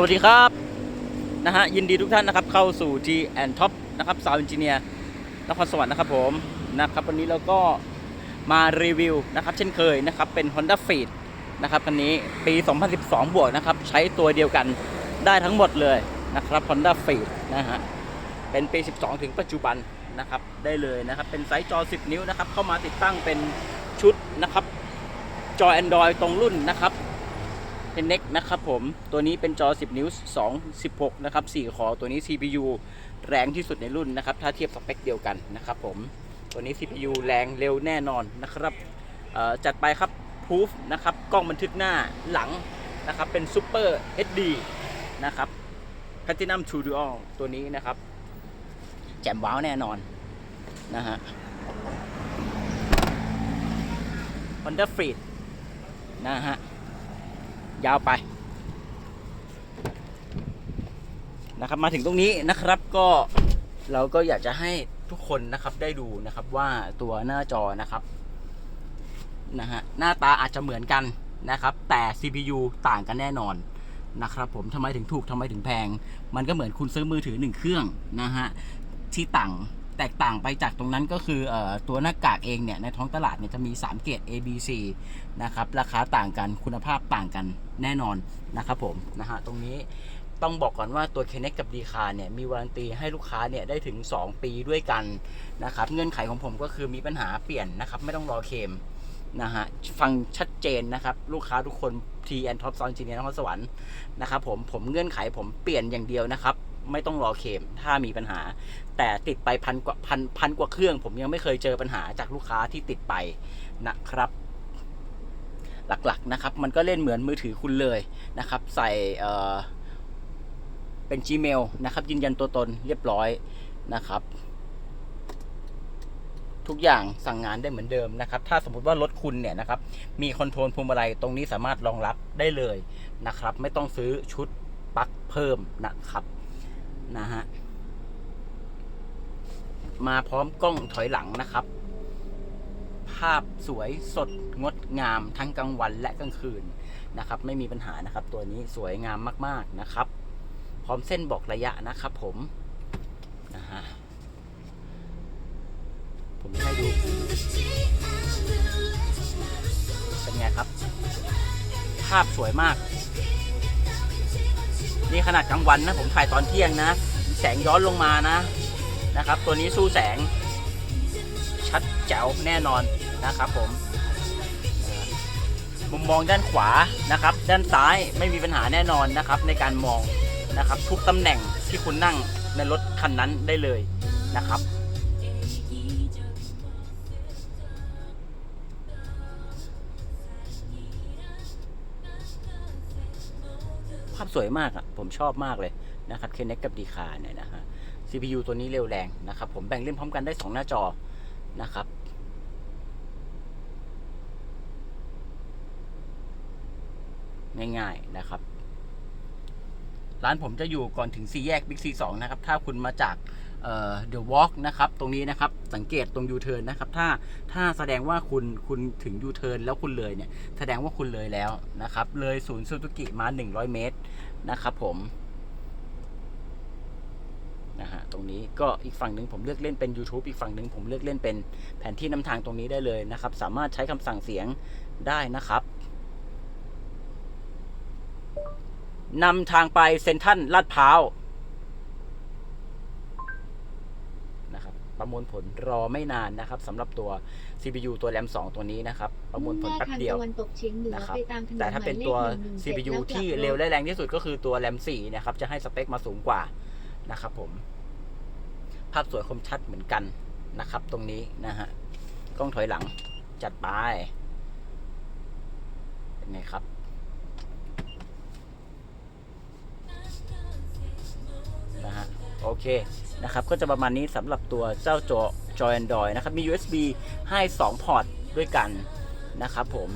สวัสดีครับนะฮะยินดีทุกท่านนะครับเข้าสู่ G and Top นะครับสาวอินจิเนียร์นครสวรรค์นะครับผมนะครับวันนี้เราก็มารีวิวนะครับเช่นเคยนะครับเป็น Honda Fit นะครับคันนี้ปี 2012 บวกนะครับใช้ตัวเดียวกันได้ทั้งหมดเลยนะครับ Honda Fit นะฮะเป็นปี 12 ถึงปัจจุบันนะครับได้เลยนะครับเป็นไซส์จอ 10 นิ้วนะครับเข้ามาติดตั้งเป็นชุดนะครับจอ Android ตรงรุ่นนะครับ เน็กนะครับผม ตัวนี้เป็นจอ 10 นิ้ว 2 16 นะครับ 4 คอ ตัวนี้ CPU แรงที่สุดในรุ่นนะครับ ถ้าเทียบสเปคเดียวกันนะครับผม ตัวนี้ CPU แรงเร็วแน่นอนนะครับ จัดไปครับ Proof นะครับ กล้องบันทึกหน้าหลังนะครับ เป็น Super HD นะครับ Platinum True Dual ตัวนี้นะครับ แจ่มว้าวแน่นอนนะฮะ Honda Freed นะฮะ ยาวไปนะครับมาถึงตรงนี้นะครับก็เราก็อยากจะให้ทุกคนนะครับได้ดูนะครับว่าตัวหน้าจอนะครับนะฮะหน้าตาอาจจะเหมือนกันนะครับ แต่ CPU ต่างกันแน่นอนนะครับผมทำไมถึงถูกทำไมถึงแพง มันก็เหมือนคุณซื้อมือถือหนึ่งเครื่องนะฮะที่ต่าง แตกต่างไปจากตรงนั้นก็คืออตัวหน้ากากเองเนี่ยในท้องตลาดเนี่ยจะมี 3 เกรด A B C นะครับราคาต่างกันคุณภาพต่างกันแน่นอนนะครับผมนะฮะตรงนี้ต้องบอกก่อนว่าตัว k n e c กับ d ีคาเนี่ยมีวารันตีให้ลูกค้าเนี่ยได้ถึง 2 ปีด้วยกันนะครับเงื่อนไขของผมก็คือมีปัญหาเปลี่ยนนะครับไม่ต้องรอเคมนะฮะฟังชัดเจนนะครับ ลูกค้าทุกคน T and Top Sound Engineer นครสวรรค์นะครับผมผมเงื่อนไขผมเปลี่ยนอย่างเดียวนะครับ ไม่ต้องรอเคมถ้ามีปัญหา แต่ติดไปพันกว่าพันพันกว่าเครื่อง ผมยังไม่เคยเจอปัญหาจากลูกค้าที่ติดไปนะครับหลักๆนะครับมันก็เล่นเหมือนมือถือคุณเลยนะครับ ใส่เออเป็น Gmail นะครับ ยืนยันตัวตนเรียบร้อยนะครับ ทุกอย่างสั่งงานได้เหมือนเดิมนะครับ ถ้าสมมติว่ารถคุณเนี่ยนะครับ มีคอนโทรลพวงมาลัยตรงนี้สามารถรองรับได้เลยนะครับ ไม่ต้องซื้อชุดปลั๊กเพิ่มนะครับนะฮะ มาพร้อมกล้องถอยหลังนะครับ ภาพสวยสดงดงามทั้งกลางวันและกลางคืนนะครับ ไม่มีปัญหานะครับ ตัวนี้สวยงามมากๆนะครับ พร้อมเส้นบอกระยะนะครับ ผมนะฮะผมให้ดูเป็นไงครับ ภาพสวยมาก นี่ขนาดกลางวันนะ ผมถ่ายตอนเที่ยงนะ แสงย้อนลงมานะ นะครับ ตัวนี้สู้แสง ชัดแจ๋วแน่นอนนะครับผมมุมมองด้านขวานะครับ ด้านซ้ายไม่มีปัญหาแน่นอนนะครับ ในการมองนะครับ ทุกตำแหน่งที่คุณนั่งในรถคันนั้นได้เลยนะครับภาพสวยมากอะผมชอบมากเลยนะครับ k คเน x กับ d ีคาเนี่ยนะฮะ CPU ตัวนี้เร็วแรงนะครับผมแบ่งเล่นพร้อมกันได้ 2 หน้าจอนะครับง่ายๆนะครับ ร้านผมจะอยู่ก่อนถึงสี่แยกบิ๊กซีสองนะครับ ถ้าคุณมาจากเอ่อ The Walk นะครับ ตรงนี้นะครับ สังเกตตรงยูเทิร์นนะครับ ถ้า ถ้าแสดงว่าคุณ คุณถึงยูเทิร์นแล้วคุณเลยเนี่ย แสดงว่าคุณเลยแล้วนะครับ เลยศูนย์ซูซูกิมา 100 เมตรนะครับผม นะฮะตรงนี้ก็อีกฝั่งหนึ่งผมเลือกเล่นเป็น YouTube อีกฝั่งหนึ่งผมเลือกเล่นเป็นแผนที่นำทางตรงนี้ได้เลยนะครับ สามารถใช้คำสั่งเสียงได้นะครับนำทางไปเซนทรัลลาดพร้าวนะครับประมวลผลรอไม่นานนะครับสำหรับตัว CPU ตัวแรม2ตัวนี้นะครับ ประมวลผลแป๊บเดียวมุ่งหน้าทางตะวันตกเฉียงเหนือนะครับไปตามถนนแต่ถ้าเป็นตัวหมายเลข117 CPU แล้วกลับที่รถเร็วและแรงที่สุดก็คือตัวแรม4นะครับจะให้สเปคมาสูงกว่า นะครับผม ภาพสวยคมชัดเหมือนกันนะครับ ตรงนี้นะฮะกล้องถอยหลังจัดไปเป็นไงครับนะฮะโอเคนะครับ ก็จะประมาณนี้สำหรับตัวเจ้าจอจอ Android นะครับ มี USB ให้ 2 พอร์ตด้วยกันนะครับผม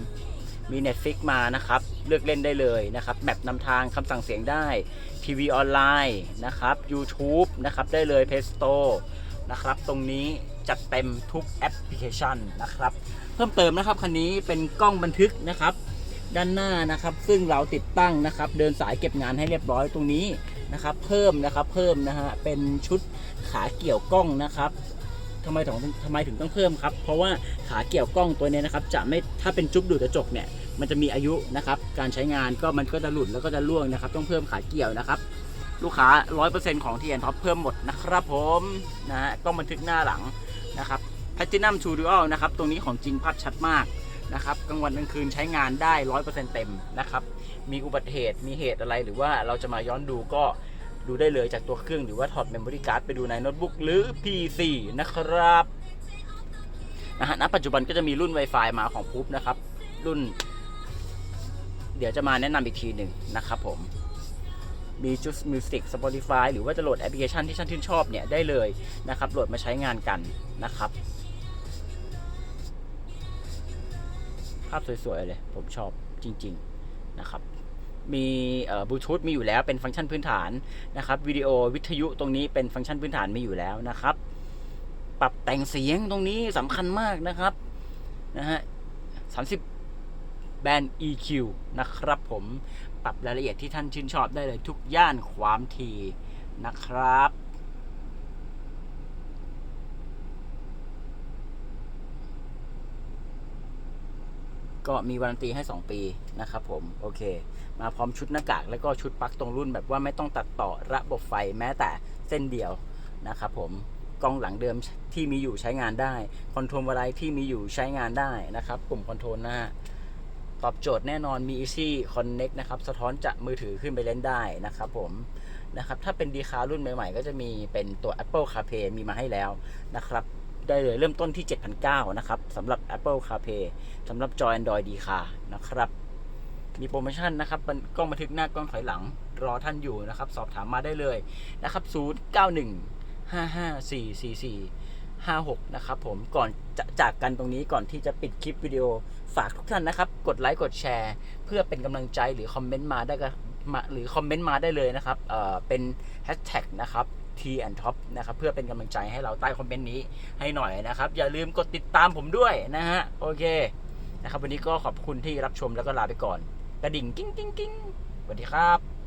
มี Netflix มานะครับ เลือกเล่นได้เลยนะครับแมปนำทางคำสั่งเสียงได้ทีวีออนไลน์นะครับ YouTube นะครับได้เลย Play Store นะครับ ตรงนี้จัดเต็มทุกแอปพลิเคชันนะครับ เพิ่มเติมนะครับคันนี้เป็นกล้องบันทึกนะครับ ด้านหน้านะครับ ซึ่งเราติดตั้งนะครับ เดินสายเก็บงานให้เรียบร้อยตรงนี้นะครับ เพิ่มนะครับเพิ่มนะฮะเป็นชุดขาเกี่ยวกล้องนะครับ ทำไมถึงทำไมถึงต้องเพิ่มครับ เพราะว่าขาเกี่ยวกล้องตัวนี้นะครับจะไม่ถ้าเป็นจุ๊บดูดกระจกเนี่ยมันจะมีอายุนะครับการใช้งานก็มันก็จะหลุดแล้วก็จะร่วงนะครับ ต้องเพิ่มขาเกี่ยวนะครับ ลูกค้า 100%ของ TN Top เพิ่มหมดนะครับผมนะฮะกล้องบันทึกหน้าหลังนะครับ Platinum True Dual นะครับตรงนี้ของจริงภาพชัดมากนะครับกลางวันกลางคืนใช้งานได้ 100%เต็มนะครับ มีอุบัติเหตุมีเหตุอะไรหรือว่าเราจะมาย้อนดูก็ ดูได้เลยจากตัวเครื่องหรือว่าถอดเมมโมรี่การ์ดไปดูในโน้ตบุ๊กหรือ PC นะครับนะฮะณปัจจุบันก็จะมีรุ่น Wi-Fi มาของพุ๊บนะครับ รุ่น เดี๋ยวจะมาแนะนำอีกทีหนึ่งนะครับผมมีจุดมิวสิก Spotify หรือว่าจะโหลดแอปพลิเคชันที่ท่านชื่นชอบเนี่ยได้เลยนะครับ โหลดมาใช้งานกันนะครับ ภาพสวยๆเลย ผมชอบจริง ๆ นะครับ มีบลูทูธมีอยู่แล้วเป็นฟังก์ชันพื้นฐานนะครับวิดีโอวิทยุตรงนี้เป็นฟังก์ชันพื้นฐานมีอยู่แล้วนะครับ ปรับแต่งเสียงตรงนี้สำคัญมากนะครับนะฮะสามสิบแบน EQ นะครับผมปรับรายละเอียดที่ท่านชื่นชอบได้เลยทุกย่านความถี่นะครับ ก็มีวารันตีให้ 2 ปีนะครับผม โอเค มาพร้อมชุดหน้ากาก แล้วก็ชุดปลั๊กตรงรุ่นแบบว่าไม่ต้องตัดต่อระบบไฟแม้แต่เส้นเดียวนะครับผมกล้องหลังเดิมที่มีอยู่ใช้งานได้ คอนโทรลอะไรที่มีอยู่ใช้งานได้นะครับปุ่มคอนโทรลหน้า ตอบโจทย์แน่นอนมี Easy Connect นะครับ สะท้อนจากมือถือขึ้นไปเล่นได้นะครับผมนะครับถ้าเป็นดีคารุ่นใหม่ๆ ก็จะมีเป็นตัว Apple CarPlay มีมาให้แล้วนะครับ ได้เลยเริ่มต้นที่ 7,900 นะครับสำหรับ Apple CarPlay สำหรับจอ Android ดีคานะครับ มีโปรโมชั่นนะครับเป็นกล้องบันทึกหน้ากล้องถอยหลังรอท่านอยู่นะครับ สอบถามมาได้เลยนะครับ 091 55444 56 นะครับผมก่อนจะจากกันตรงนี้ก่อนที่จะปิดคลิปวิดีโอฝากทุกท่านนะครับ กดไลค์กดแชร์ เพื่อเป็นกำลังใจหรือคอมเมนต์มาได้ก็มาหรือคอมเมนต์มาได้เลยนะครับเอ่อเป็นแฮชแท็กนะครับ T and Top นะครับ เพื่อเป็นกำลังใจให้เราใต้คอมเมนต์นี้ให้หน่อยนะครับ อย่าลืมกดติดตามผมด้วยนะฮะ โอเคนะครับ วันนี้ก็ขอบคุณที่รับชมแล้วก็ลาไปก่อน กระดิ่งกิ้งกิ้งกิ้งสวัสดีครับ